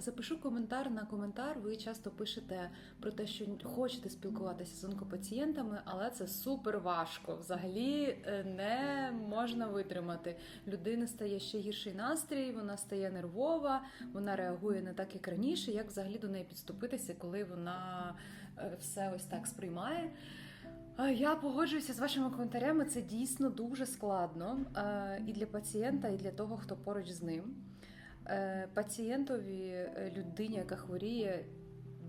Запишу коментар на коментар. Ви часто пишете про те, що хочете спілкуватися з онкопацієнтами, але це супер важко. Взагалі е, не можна витримати. Людини стає ще гірший настрій, вона стає нервова, вона реагує не так, як раніше. Як взагалі до неї підступитися, коли вона е, все ось так сприймає? Е, Я погоджуюся з вашими коментарями. Це дійсно дуже складно е, і для пацієнта, і для того, хто поруч з ним. Е, Пацієнтові, е, людині, яка хворіє,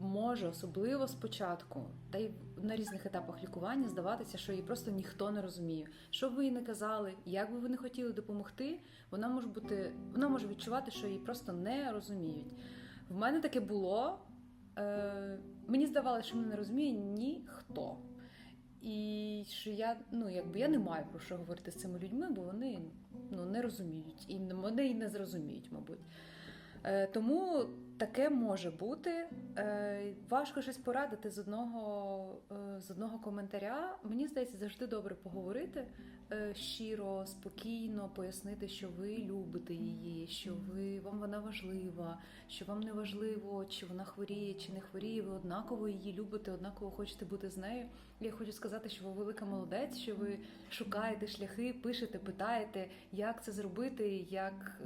може особливо спочатку, та й на різних етапах лікування здаватися, що її просто ніхто не розуміє. Що б ви їй не казали, як би ви не хотіли допомогти, вона може бути, вона може відчувати, що її просто не розуміють. В мене таке було. Е, мені здавалося, що мене не розуміє ніхто. І що я, ну якби я не маю про що говорити з цими людьми, бо вони ну, розуміють, і вони і не зрозуміють, мабуть. Е, тому таке може бути. Е, важко щось порадити з одного, е, з одного коментаря. Мені здається, завжди добре поговорити е, щиро, спокійно, пояснити, що ви любите її, що ви вам вона важлива, що вам не важливо, чи вона хворіє, чи не хворіє. Ви однаково її любите, однаково хочете бути з нею. Я хочу сказати, що ви велика молодець, що ви шукаєте шляхи, пишете, питаєте, як це зробити, як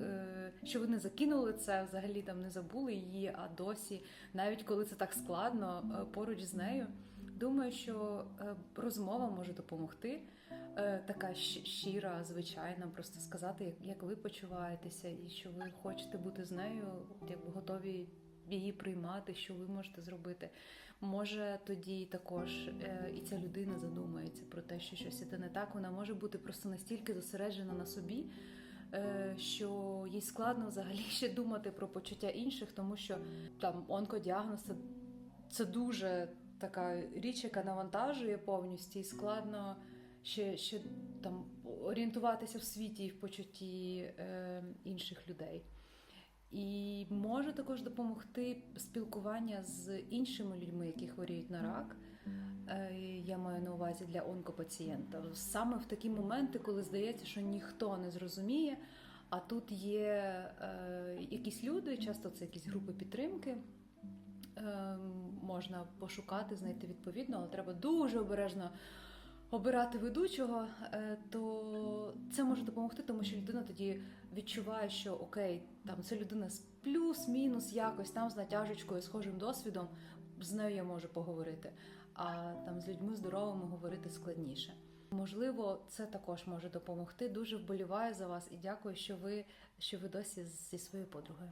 що ви не закинули це, взагалі там не забули її, а досі, навіть коли це так складно, е, поруч з нею. Думаю, що е, розмова може допомогти. Е, Така щира, звичайна, просто сказати, як, ви почуваєтеся, і що ви хочете бути з нею, якби готові її приймати, що ви можете зробити. Може тоді також і ця людина задумається про те, що щось іде не так. Вона може бути просто настільки зосереджена на собі, що їй складно взагалі ще думати про почуття інших, тому що там онкодіагноз це, це дуже така річ, яка навантажує повністю, і складно ще, ще там орієнтуватися в світі і в почутті е, інших людей. І може також допомогти спілкування з іншими людьми, які хворіють на рак. Маю на увазі для онкопацієнта. Саме в такі моменти, коли здається, що ніхто не зрозуміє, а тут є е, якісь люди, часто це якісь групи підтримки. Е, можна пошукати, знайти відповідно, але треба дуже обережно обирати ведучого, е, то це може допомогти, тому що людина тоді відчуває, що окей, там це людина з плюс-мінус якось там з натяжечкою, схожим досвідом, з нею я можу поговорити. А там з людьми здоровими говорити складніше. Можливо, це також може допомогти. Дуже вболіваю за вас і дякую, що ви, що ви досі зі своєю подругою.